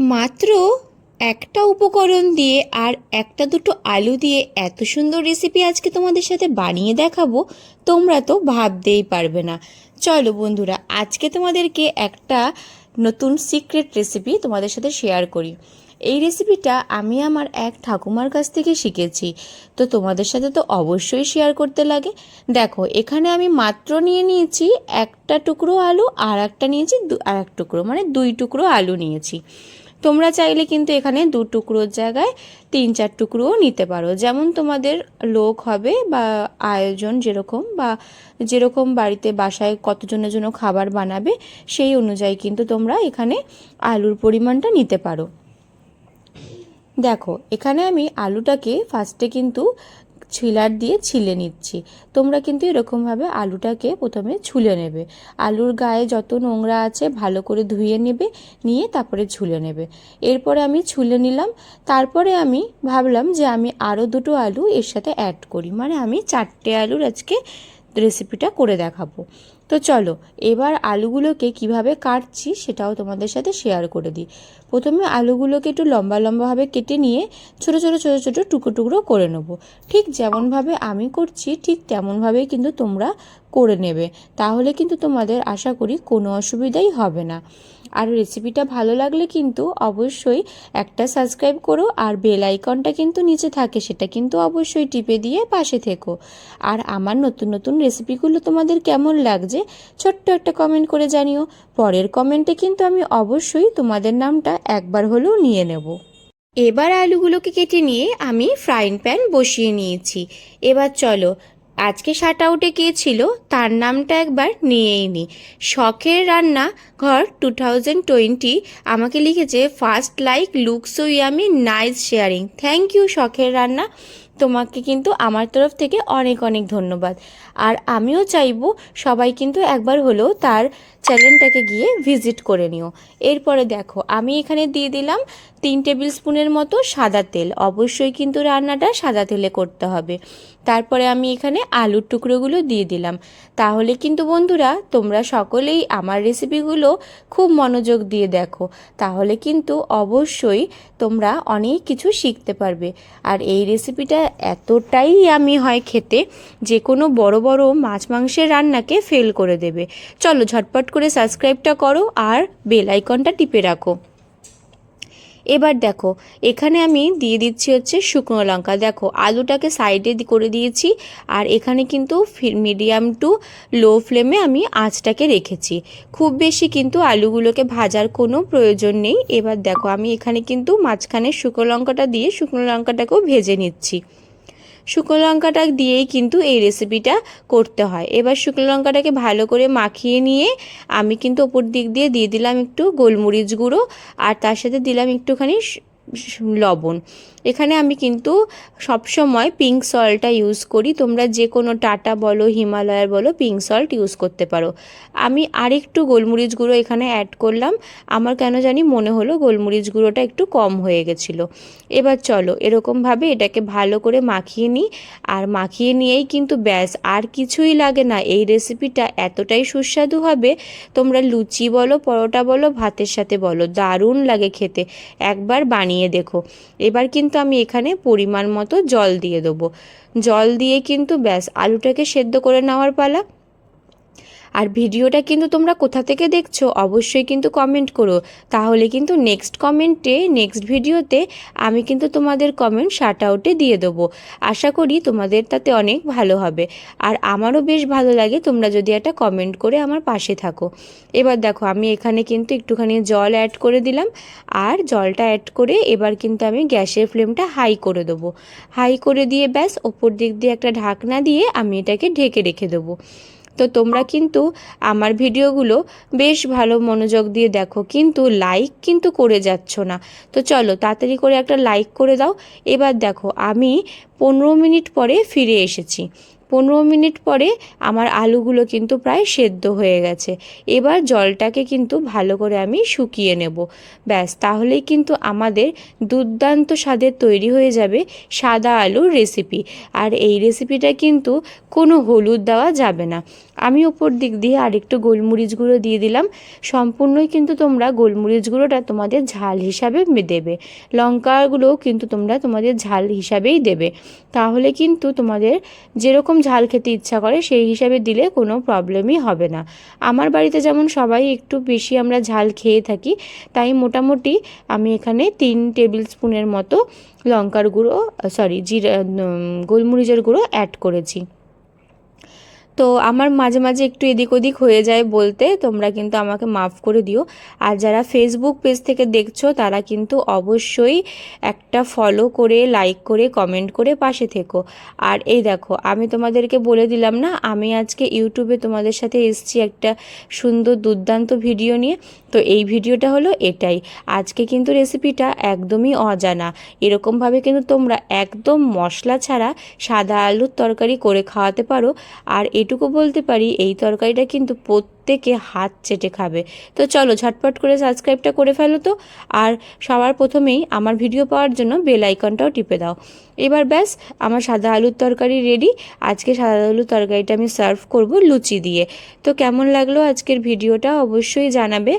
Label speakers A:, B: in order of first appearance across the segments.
A: মাত্র একটা উপকরণ দিয়ে আর একটা দুটো আলু দিয়ে এত সুন্দর রেসিপি আজকে তোমাদের সাথে বানিয়ে দেখাবো, তোমরা তো ভাবতেই পারবে না। চলো বন্ধুরা, আজকে তোমাদেরকে একটা নতুন সিক্রেট রেসিপি তোমাদের সাথে শেয়ার করি। এই রেসিপিটা আমি আমার এক ঠাকুমার কাছ থেকে শিখেছি, তো তোমাদের সাথে তো অবশ্যই শেয়ার করতে লাগে। দেখো, এখানে আমি মাত্র নিয়ে নিয়েছি একটা টুকরো আলু আর একটা নিয়েছি আর এক টুকরো মানে দুই টুকরো আলু নিয়েছি। তোমরা চাইলে কিন্তু এখানে দু টুকরোর জায়গায় তিন চার টুকরোও নিতে পারো। যেমন তোমাদের লোক হবে বা আয়োজন যেরকম বা যেরকম বাড়িতে বাসায় কতজনের জন্য খাবার বানাবে, সেই অনুযায়ী কিন্তু তোমরা এখানে আলুর পরিমাণটা নিতে পারো। দেখো, এখানে আমি আলুটাকে ফার্স্টে কিন্তু ছিলার দিয়ে ছিলে নিচ্ছি। তোমরা কিন্তু এরকমভাবে আলুটাকে প্রথমে ছুলে নেবে। আলুর গায়ে যত নোংরা আছে ভালো করে ধুয়ে নেবে, নিয়ে তারপরে ছুলে নেবে। এরপরে আমি ছুলে নিলাম। তারপরে আমি ভাবলাম যে আমি আরও দুটো আলু এর সাথে অ্যাড করি। মানে আমি চারটে আলুর আজকে রেসিপিটা করে দেখাবো। তো চলো, এবার আলুগুলোকে কীভাবে কাটছি সেটাও তোমাদের সাথে শেয়ার করে দিই। প্রথমে আলুগুলোকে একটু লম্বা লম্বাভাবে কেটে নিয়ে ছোটো ছোটো ছোটো ছোটো টুকরো টুকরো করে নেব। ঠিক যেমনভাবে আমি করছি, ঠিক তেমনভাবেই কিন্তু তোমরা করে নেবে। তাহলে কিন্তু তোমাদের আশা করি কোনো অসুবিধাই হবে না। আর রেসিপিটা ভালো লাগলে কিন্তু অবশ্যই একটা সাবস্ক্রাইব করো আর বেল আইকনটা কিন্তু নিচে থাকে, সেটা কিন্তু অবশ্যই টিপে দিয়ে পাশে থেকো। আর আমার নতুন নতুন রেসিপিগুলো তোমাদের কেমন লাগছে, ছোট্ট একটা কমেন্ট করে জানিও। পরের কমেন্টে কিন্তু আমি অবশ্যই তোমাদের নামটা একবার হলেও নিয়ে নেব। এবার আলুগুলোকে কেটে নিয়ে আমি ফ্রাইং প্যান বসিয়ে নিয়েছি। এবার চলো আজকে শার্ট আউটে কে ছিল তার নামটা একবার নিয়েই নি। শখের রান্না ঘর টু থাউজেন্ড টোয়েন্টি আমাকে লিখেছে first like look so yummy nice sharing thank you শখের রান্না। তোমাকে কিন্তু আমার তরফ থেকে অনেক অনেক ধন্যবাদ। আর আমিও চাইব সবাই কিন্তু একবার হলেও তার চ্যানেলটাকে গিয়ে ভিজিট করে নিও। এরপরে দেখো, আমি এখানে দিয়ে দিলাম তিন টেবিল স্পুনের মতো সাদা তেল। অবশ্যই কিন্তু রান্নাটা সাদা তেলে করতে হবে। তারপরে আমি এখানে আলুর টুকরোগুলো দিয়ে দিলাম। তাহলে কিন্তু বন্ধুরা, তোমরা সকলেই আমার রেসিপিগুলো খুব মনোযোগ দিয়ে দেখো। তাহলে কিন্তু অবশ্যই তোমরা অনেক কিছু শিখতে পারবে। আর এই রেসিপিটা এতটাই আমি হয় খেতে যে কোনো বড় বড় মাছ মাংসের রান্নাকে ফেল করে দেবে। চলো ঝটপট করে সাবস্ক্রাইবটা করো আর বেল আইকনটা টিপে রাখো। এবার দেখো, এখানে আমি দিয়ে দিচ্ছি হচ্ছে শুকনো লঙ্কা। দেখো, আলুটাকে সাইডে করে দিয়েছি আর এখানে কিন্তু মিডিয়াম টু লো ফ্লেমে আমি আঁচটাকে রেখেছি। খুব বেশি কিন্তু আলুগুলোকে ভাজার কোনো প্রয়োজন নেই। এবার দেখো, আমি এখানে কিন্তু মাঝখানে শুকনো লঙ্কাটা দিয়ে শুকনো লঙ্কাটাকেও ভেজে নিচ্ছি। শুকনো লঙ্কাটা দিয়েই কিন্তু এই রেসিপিটা করতে হয়। এবার শুকনো লঙ্কাটাকে ভালো করে মাখিয়ে নিয়ে আমি কিন্তু ওপর দিক দিয়ে দিয়ে দিলাম একটু গোলমরিচ গুঁড়ো, আর তার সাথে দিলাম একটুখানি লবণ। এখানে আমি কিন্তু সবসময় পিঙ্ক সল্টটা ইউজ করি। তোমরা যে কোনো টাটা বলো হিমালয়ার বলো পিঙ্ক সল্ট ইউজ করতে পারো। আমি আরেকটু গোলমরিচ গুঁড়ো এখানে অ্যাড করলাম। আমার কেন জানি মনে হলো গোলমরিচ গুঁড়োটা একটু কম হয়ে গেছিল। এবার চলো, এরকমভাবে এটাকে ভালো করে মাখিয়ে নিই। আর মাখিয়ে নিয়েই কিন্তু ব্যাস, আর কিছুই লাগে না। এই রেসিপিটা এতটাই সুস্বাদু হবে। তোমরা লুচি বলো, পরোটা বলো, ভাতের সাথে বলো। দারুণ লাগে খেতে। একবার বানিয়ে দেখো। এবার কিন্তু আমি এখানে পরিমাণ মতো জল দিয়ে দেবো। জল দিয়ে কিন্তু ব্যাস, আলুটাকে সেদ্ধ করে নেওয়ার পালা। আর ভিডিওটা কিন্তু তোমরা কোথা থেকে দেখছ অবশ্যই কিন্তু কমেন্ট করো। তাহলে কিন্তু নেক্সট কমেন্টে নেক্সট ভিডিওতে আমি কিন্তু তোমাদের কমেন্ট শার্ট আউটে দিয়ে দেবো। আশা করি তোমাদের তাতে অনেক ভালো হবে। আর আমারও বেশ ভালো লাগে তোমরা যদি একটা কমেন্ট করে আমার পাশে থাকো। এবার দেখো আমি এখানে কিন্তু একটুখানি জল অ্যাড করে দিলাম। আর জলটা অ্যাড করে এবার কিন্তু আমি গ্যাসের ফ্লেমটা হাই করে দেবো। হাই করে দিয়ে ব্যাস, ওপর দিক দিয়ে একটা ঢাকনা দিয়ে আমি এটাকে ঢেকে রেখে দেবো। তো তোমরা কিন্তু আমার ভিডিওগুলো বেশ ভালো মনোযোগ দিয়ে দেখো। কিন্তু লাইক কিন্তু করে যাচ্ছ না। তো চলো তাড়াতাড়ি করে একটা লাইক করে দাও। এবার দেখো, আমি পনেরো মিনিট পরে ফিরে এসেছি। পনেরো মিনিট পরে আমার আলুগুলো কিন্তু প্রায় সেদ্ধ হয়ে গেছে। এবার জলটাকে কিন্তু ভালো করে আমি শুকিয়ে নেব। ব্যাস, তাহলেই কিন্তু আমাদের দুর্দান্ত স্বাদের তৈরি হয়ে যাবে সাদা আলুর রেসিপি আর এই রেসিপিটা কিন্তু কোনো হলুদ দেওয়া যাবে না। আমি ওপর দিক দিয়ে আরেকটু গোলমরিচ গুঁড়ো দিয়ে দিলাম। সম্পূর্ণই কিন্তু তোমরা গোলমরিচ গুঁড়োটা তোমাদের ঝাল হিসাবে দেবে। লঙ্কাগুলোও কিন্তু তোমরা তোমাদের ঝাল হিসাবেই দেবে। তাহলে কিন্তু তোমাদের যেরকম ঝাল খেতে ইচ্ছা করে সেই হিসাবে দিলে কোনো প্রবলেমই হবে না। আমার বাড়িতে যেমন সবাই একটু বেশি আমরা ঝাল খেয়ে থাকি, তাই মোটামুটি আমি এখানে তিন টেবিল স্পুনের মতো লঙ্কার গুঁড়ো সরি জিরা গোলমরিচের গুঁড়ো অ্যাড করেছি। তো আমার মাঝে মাঝে একটু এদিক ওদিক হয়ে যায় বলতে, তোমরা কিন্তু আমাকে মাফ করে দিও। আর যারা ফেসবুক পেজ থেকে দেখছ, তারা কিন্তু অবশ্যই একটা ফলো করে লাইক করে কমেন্ট করে পাশে থেকো। আর এই দেখো, আমি তোমাদেরকে বলে দিলাম না, আমি আজকে ইউটিউবে তোমাদের সাথে এসেছি একটা সুন্দর দুর্দান্ত ভিডিও নিয়ে। তো এই ভিডিওটা হলো এটাই। আজকে কিন্তু রেসিপিটা একদমই অজানা। এরকমভাবে কিন্তু তোমরা একদম মশলা ছাড়া সাদা আলুর তরকারি করে খাওয়াতে পারো। আর এটুকু বলতে পারি, এই তরকারিটা কিন্তু প্রত্যেকে হাত চেটে খাবে। তো চলো ঝটপট করে সাবস্ক্রাইবটা করে ফেলো তো, আর সবার প্রথমেই আমার ভিডিও পাওয়ার জন্য বেল আইকনটাও টিপে দাও। এবার ব্যাস, আমার সাদা আলুর তরকারি রেডি আজকে সাদা আলুর তরকারিটা আমি সার্ভ করব লুচি দিয়ে। তো কেমন লাগল আজকের ভিডিওটা অবশ্যই জানাবে।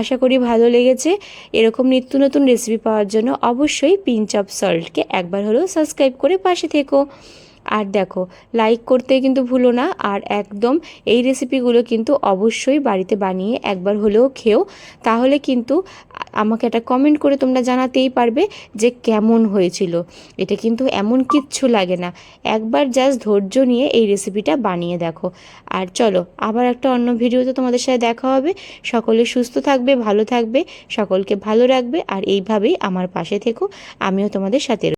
A: আশা করি ভালো লেগেছে। এরকম নিত্য নতুন রেসিপি পাওয়ার জন্য অবশ্যই পিঞ্চ অফ সল্টকে একবার হলেও সাবস্ক্রাইব করে পাশে থেকো। আর দেখো লাইক করতে কিন্তু ভুলো না। আর একদম এই রেসিপিগুলো কিন্তু অবশ্যই বাড়িতে বানিয়ে একবার হলেও খেও। তাহলে কিন্তু আমাকে একটা কমেন্ট করে তোমরা জানাতেই পারবে যে কেমন হয়েছিল। এটা কিন্তু এমন কিচ্ছু লাগে না। একবার জাস্ট ধৈর্য নিয়ে এই রেসিপিটা বানিয়ে দেখো। আর চলো, আবার একটা অন্য ভিডিওতে তোমাদের সাথে দেখা হবে। সকলে সুস্থ থাকবে, ভালো থাকবে, সকলকে ভালো রাখবে। আর এইভাবেই আমার পাশে থেকো। আমিও তোমাদের সাথে